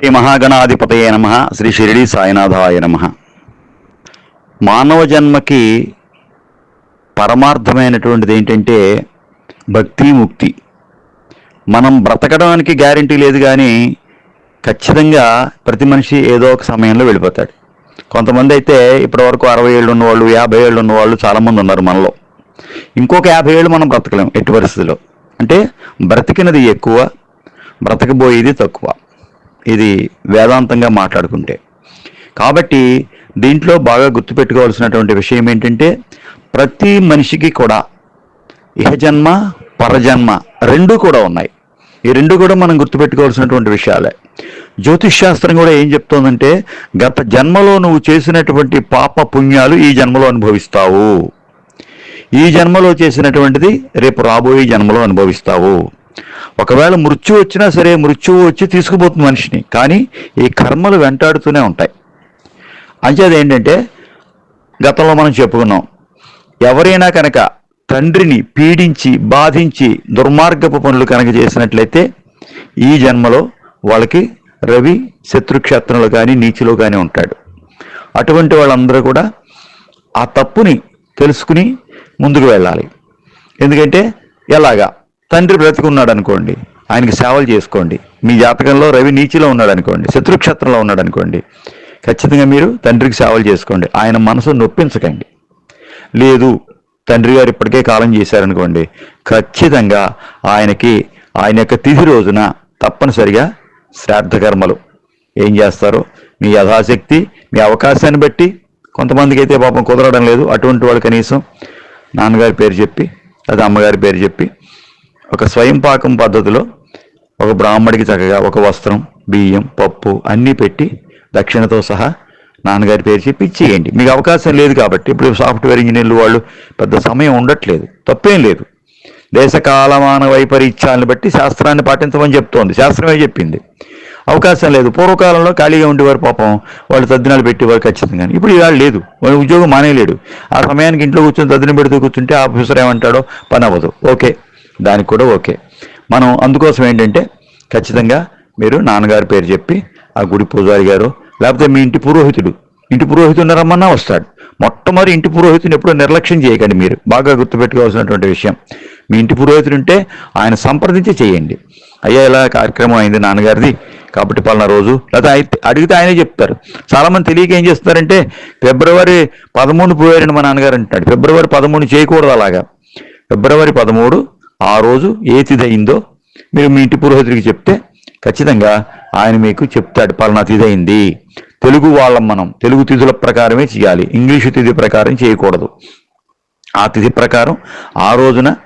శ్రీ మహాగణాధిపతయ నమ. శ్రీ షిరిడి సాయినాథాయ నమ. మానవ జన్మకి పరమార్థమైనటువంటిది ఏంటంటే భక్తి ముక్తి. మనం బ్రతకడానికి గ్యారంటీ లేదు కానీ ఖచ్చితంగా ప్రతి మనిషి ఏదో ఒక సమయంలో వెళ్ళిపోతాడు. కొంతమంది అయితే ఇప్పటివరకు అరవై ఏళ్ళు ఉన్నవాళ్ళు యాభై ఏళ్ళు ఉన్నవాళ్ళు చాలామంది ఉన్నారు మనలో. ఇంకొక యాభై ఏళ్ళు మనం బ్రతకలేం ఎట్టి పరిస్థితుల్లో అంటే బ్రతికినది ఎక్కువ బ్రతకబోయేది తక్కువ. ఇది వేదాంతంగా మాట్లాడుకుంటే. కాబట్టి దీంట్లో బాగా గుర్తుపెట్టుకోవాల్సినటువంటి విషయం ఏంటంటే ప్రతి మనిషికి కూడా ఇహజన్మ పరజన్మ రెండు కూడా ఉన్నాయి. ఈ రెండు కూడా మనం గుర్తుపెట్టుకోవాల్సినటువంటి విషయాలే. జ్యోతిష్ శాస్త్రం కూడా ఏం చెప్తోందంటే గత జన్మలో నువ్వు చేసినటువంటి పాప పుణ్యాలు ఈ జన్మలో అనుభవిస్తావు. ఈ జన్మలో చేసినటువంటిది రేపు రాబోయే జన్మలో అనుభవిస్తావు. ఒకవేళ మృత్యు వచ్చినా సరే మృత్యువు వచ్చి తీసుకుపోతుంది మనిషిని. కానీ ఈ కర్మలు వెంటాడుతూనే ఉంటాయి. అంచేది ఏంటంటే గతంలో మనం చెప్పుకున్నాం ఎవరైనా కనుక తండ్రిని పీడించి బాధించి దుర్మార్గపు పనులు కనుక చేసినట్లయితే ఈ జన్మలో వాళ్ళకి రవి శత్రుక్షేత్రంలో కానీ నీచిలో కానీ ఉంటాడు. అటువంటి వాళ్ళందరూ కూడా ఆ తప్పుని తెలుసుకుని ముందుకు వెళ్ళాలి. ఎందుకంటే ఎలాగా? తండ్రి బ్రతికున్నాడు అనుకోండి ఆయనకి సేవలు చేసుకోండి. మీ జాతకంలో రవి నీచిలో ఉన్నాడు అనుకోండి శత్రుక్షేత్రంలో ఉన్నాడు అనుకోండి ఖచ్చితంగా మీరు తండ్రికి సేవలు చేసుకోండి. ఆయన మనసు నొప్పించకండి. లేదు తండ్రి గారు ఇప్పటికే కాలం చేశారనుకోండి ఖచ్చితంగా ఆయనకి ఆయన యొక్క తిథి రోజున తప్పనిసరిగా శ్రాద్ధకర్మలు. ఏం చేస్తారో? మీ యథాశక్తి మీ అవకాశాన్ని బట్టి కొంతమందికి అయితే పాపం కుదరడం లేదు. అటువంటి వాళ్ళు కనీసం నాన్నగారి పేరు చెప్పి లేదా అమ్మగారి పేరు చెప్పి ఒక స్వయం పాకం పద్ధతిలో ఒక బ్రాహ్మడికి చక్కగా ఒక వస్త్రం బియ్యం పప్పు అన్నీ పెట్టి దక్షిణతో సహా నాన్నగారి పేరు చెప్పి ఇచ్చేయండి. మీకు అవకాశం లేదు కాబట్టి ఇప్పుడు సాఫ్ట్వేర్ ఇంజనీర్లు వాళ్ళు పెద్ద సమయం ఉండట్లేదు. తప్పేం లేదు. దేశకాలమాన వైపరీత్యాలను బట్టి శాస్త్రాన్ని పాటించమని చెప్తోంది. శాస్త్రమే చెప్పింది. అవకాశం లేదు. పూర్వకాలంలో ఖాళీగా ఉండేవారు పాపం. వాళ్ళు తద్దినాలు పెట్టేవారు ఖచ్చితంగా. ఇప్పుడు ఇవాళ లేదు. వాళ్ళు ఉద్యోగం మానేయలేడు. ఆ సమయానికి ఇంట్లో కూర్చొని తద్దిన పెడుతూ కూర్చుంటే ఆఫీసర్ ఏమంటాడో పని అవ్వదు. ఓకే. దానికి కూడా ఓకే. మనం అందుకోసం ఏంటంటే ఖచ్చితంగా మీరు నాన్నగారి పేరు చెప్పి ఆ గుడి పూజారి గారు లేకపోతే మీ ఇంటి పురోహితుడు. ఇంటి పురోహితుడు రమ్మన్నా వస్తాడు. మొట్టమొదటి ఇంటి పురోహితుని ఎప్పుడూ నిర్లక్ష్యం చేయకండి మీరు. బాగా గుర్తుపెట్టుకోవాల్సినటువంటి విషయం. మీ ఇంటి పురోహితుడు ఉంటే ఆయన సంప్రదించి చేయండి. అయ్యా ఇలా కార్యక్రమం అయింది నాన్నగారిది. కాబట్టి పలానా రోజు లేదా అడిగితే ఆయనే చెప్తారు. చాలామంది తెలియక ఏం చేస్తారంటే ఫిబ్రవరి పదమూడు పోయారండి మా నాన్నగారు అంటాడు ఫిబ్రవరి పదమూడు చేయకూడదు అలాగా. ఫిబ్రవరి పదమూడు ఆ రోజు ఏ తిదయిందో మీరు మీ ఇంటి పురోహితుడికి చెప్తే ఖచ్చితంగా ఆయన మీకు చెప్తాడు పలానా తిదయింది తెలుగు వాళ్ళం మనం తెలుగు తిథుల ప్రకారమే చేయాలి. ఇంగ్లీషు తిథి ప్రకారం చేయకూడదు. ఆ తిథి ప్రకారం ఆ రోజున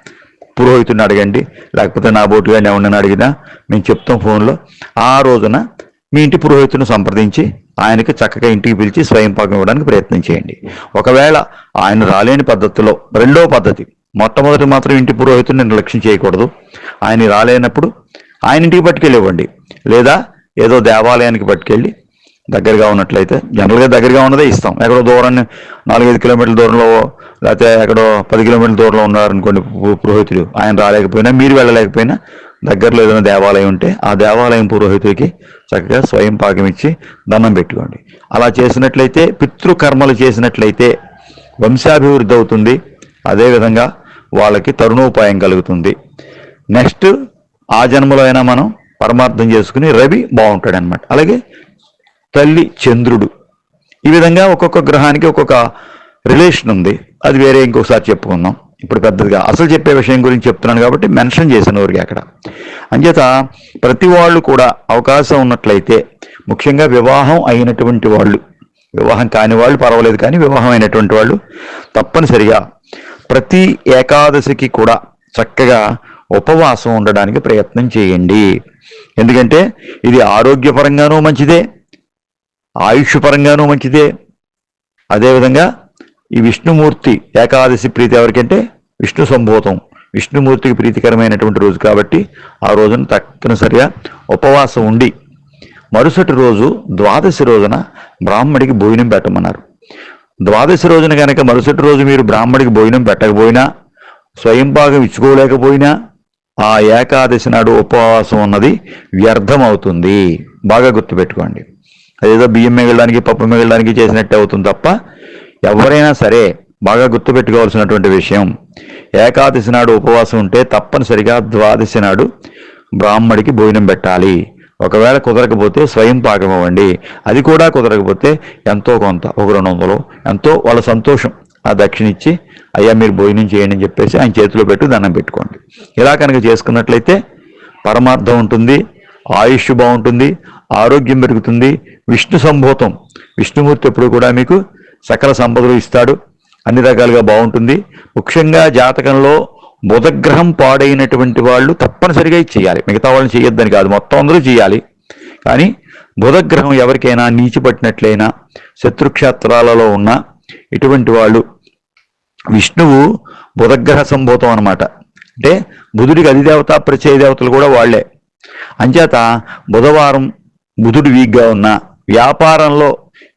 పురోహితుడిని అడగండి లేకపోతే నా బోటు బోటుగా ఎవరిని అడిగినా మేము చెప్తాం ఫోన్లో. ఆ రోజున మీ ఇంటి పురోహితుని సంప్రదించి ఆయనకి చక్కగా ఇంటికి పిలిచి స్వయం పాకం ఇవ్వడానికి ప్రయత్నం చేయండి. ఒకవేళ ఆయన రాలేని పద్ధతిలో రెండో పద్ధతి మొట్టమొదటి మాత్రం ఇంటి పురోహితుని నిర్లక్ష్యం చేయకూడదు. ఆయన రాలేనప్పుడు ఆయన ఇంటికి పట్టుకెళ్ళివ్వండి. లేదా ఏదో దేవాలయానికి పట్టుకెళ్ళి దగ్గరగా ఉన్నట్లయితే జనరల్గా దగ్గరగా ఉన్నదే ఇస్తాం. ఎక్కడో దూరాన్ని నాలుగైదు కిలోమీటర్ల దూరంలో లేకపోతే ఎక్కడో పది కిలోమీటర్ల దూరంలో ఉన్నారనుకోండి పు- పురోహితుడు ఆయన రాలేకపోయినా మీరు వెళ్ళలేకపోయినా దగ్గరలో ఏదైనా దేవాలయం ఉంటే ఆ దేవాలయం పురోహితుడికి చక్కగా స్వయం పాకం ఇచ్చి దండం పెట్టుకోండి. అలా చేసినట్లయితే పితృకర్మలు చేసినట్లయితే వంశాభివృద్ధి అవుతుంది. అదేవిధంగా వాళ్ళకి తరుణోపాయం కలుగుతుంది. నెక్స్ట్ ఆ జన్మలో అయినా మనం పరమార్థం చేసుకుని రవి బాగుంటాడు అనమాట అలాగే తల్లి చంద్రుడు. ఈ విధంగా ఒక్కొక్క గ్రహానికి ఒక్కొక్క రిలేషన్ ఉంది. అది వేరే ఇంకొకసారి చెప్పుకుందాం. ఇప్పుడు పెద్దదిగా అసలు చెప్పే విషయం గురించి చెప్తున్నాను కాబట్టి మెన్షన్ చేశాను ఊరికి అక్కడ. అంచేత ప్రతి వాళ్ళు కూడా అవకాశం ఉన్నట్లయితే ముఖ్యంగా వివాహం అయినటువంటి వాళ్ళు వివాహం కాని వాళ్ళు పర్వాలేదు కానీ వివాహం అయినటువంటి వాళ్ళు తప్పనిసరిగా ప్రతి ఏకాదశికి కూడా చక్కగా ఉపవాసం ఉండడానికి ప్రయత్నం చేయండి. ఎందుకంటే ఇది ఆరోగ్యపరంగానూ మంచిదే ఆయుష్ పరంగానూ మంచిదే. అదేవిధంగా ఈ విష్ణుమూర్తి ఏకాదశి ప్రీతి ఎవరికంటే విష్ణు సంభూతం విష్ణుమూర్తికి ప్రీతికరమైనటువంటి రోజు కాబట్టి ఆ రోజున తప్పనిసరిగా ఉపవాసం ఉండి మరుసటి రోజు ద్వాదశి రోజున బ్రాహ్మడికి భోజనం పెట్టమన్నారు. ద్వాదశి రోజున కనుక మరుసటి రోజు మీరు బ్రాహ్మడికి భోజనం పెట్టకపోయినా స్వయం ఇచ్చుకోలేకపోయినా ఆ ఏకాదశి నాడు ఉపవాసం ఉన్నది వ్యర్థమవుతుంది. బాగా గుర్తుపెట్టుకోండి. అదేదో బియ్యం మిగలడానికి పప్పు మిగలడానికి చేసినట్టే అవుతుంది తప్ప ఎవరైనా సరే బాగా గుర్తుపెట్టుకోవాల్సినటువంటి విషయం ఏకాదశి నాడు ఉపవాసం ఉంటే తప్పనిసరిగా ద్వాదశి నాడు బ్రాహ్మడికి భోజనం పెట్టాలి. ఒకవేళ కుదరకపోతే స్వయం పాకం అవ్వండి అది కూడా కుదరకపోతే ఎంతో కొంత ఒక రెండు వందలు. ఎంతో వాళ్ళ సంతోషం ఆ దక్షిణ ఇచ్చి అయ్యా మీరు భోజనం చేయండి అని చెప్పేసి ఆయన చేతిలో పెట్టి దండం పెట్టుకోండి. ఇలా కనుక చేసుకున్నట్లయితే పరమార్థం ఉంటుంది ఆయుష్ బాగుంటుంది ఆరోగ్యం పెరుగుతుంది విష్ణు సంభూతం. విష్ణుమూర్తి ఎప్పుడు కూడా మీకు సకల సంపదలు ఇస్తాడు. అన్ని రకాలుగా బాగుంటుంది. ముఖ్యంగా జాతకంలో బుధగ్రహం పాడైనటువంటి వాళ్ళు తప్పనిసరిగా చేయాలి. మిగతా వాళ్ళని చేయొద్దని కాదు మొత్తం అందరూ చేయాలి. కానీ బుధగ్రహం ఎవరికైనా నీచిపట్టినట్లయినా శత్రుక్షేత్రాలలో ఉన్న ఇటువంటి వాళ్ళు విష్ణువు బుధగ్రహ సంభూతం అనమాట అంటే బుధుడికి అధిదేవత ప్రత్యయ దేవతలు కూడా వాళ్ళే. అంచేత బుధవారం బుధుడు వీక్గా ఉన్నా వ్యాపారంలో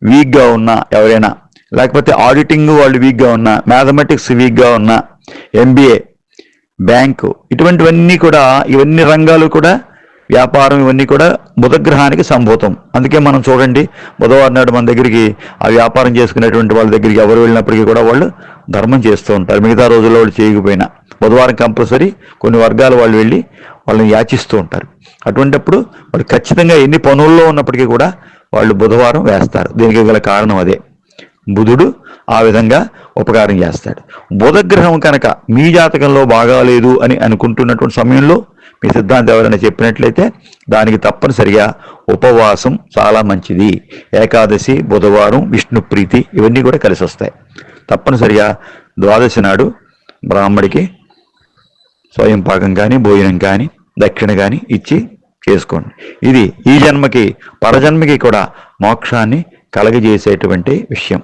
వీక్గా ఉన్నా ఎవరైనా లేకపోతే ఆడిటింగ్ వాళ్ళు వీక్గా ఉన్నా మ్యాథమెటిక్స్ వీక్గా ఉన్నా ఎంబీఏ బ్యాంకు. ఇటువంటివన్నీ కూడా ఇవన్నీ రంగాలు కూడా వ్యాపారం ఇవన్నీ కూడా బుధగ్రహానికి సంభూతం. అందుకే మనం చూడండి బుధవారం నాడు మన దగ్గరికి ఆ వ్యాపారం చేసుకునేటువంటి వాళ్ళ దగ్గరికి ఎవరు వెళ్ళినప్పటికీ కూడా వాళ్ళు ధర్మం చేస్తూ ఉంటారు. మిగతా రోజుల్లో వాళ్ళు చేయకపోయినా. బుధవారం కంపల్సరీ కొన్ని వర్గాల వాళ్ళు వెళ్ళి వాళ్ళని యాచిస్తూ ఉంటారు. అటువంటిప్పుడు వాళ్ళు ఖచ్చితంగా ఎన్ని పనుల్లో ఉన్నప్పటికీ కూడా వాళ్ళు బుధవారం వేస్తారు. దీనికి గల కారణం అదే. బుధుడు ఆ విధంగా ఉపకారం చేస్తాడు. బుధగ్రహం కనుక మీ జాతకంలో బాగాలేదు అని అనుకుంటున్నటువంటి సమయంలో మీ సిద్ధాంతం ఎవరైనా చెప్పినట్లయితే దానికి తప్పనిసరిగా ఉపవాసం చాలా మంచిది. ఏకాదశి బుధవారం విష్ణు ప్రీతి ఇవన్నీ కూడా కలిసి వస్తాయి. తప్పనిసరిగా ద్వాదశి నాడు బ్రాహ్మడికి స్వయం పాకం కానీ భోజనం కానీ దక్షిణ కానీ ఇచ్చి చేసుకోండి. ఇది ఈ జన్మకి పరజన్మకి కూడా మోక్షాన్ని కలగజేసేటువంటి విషయం.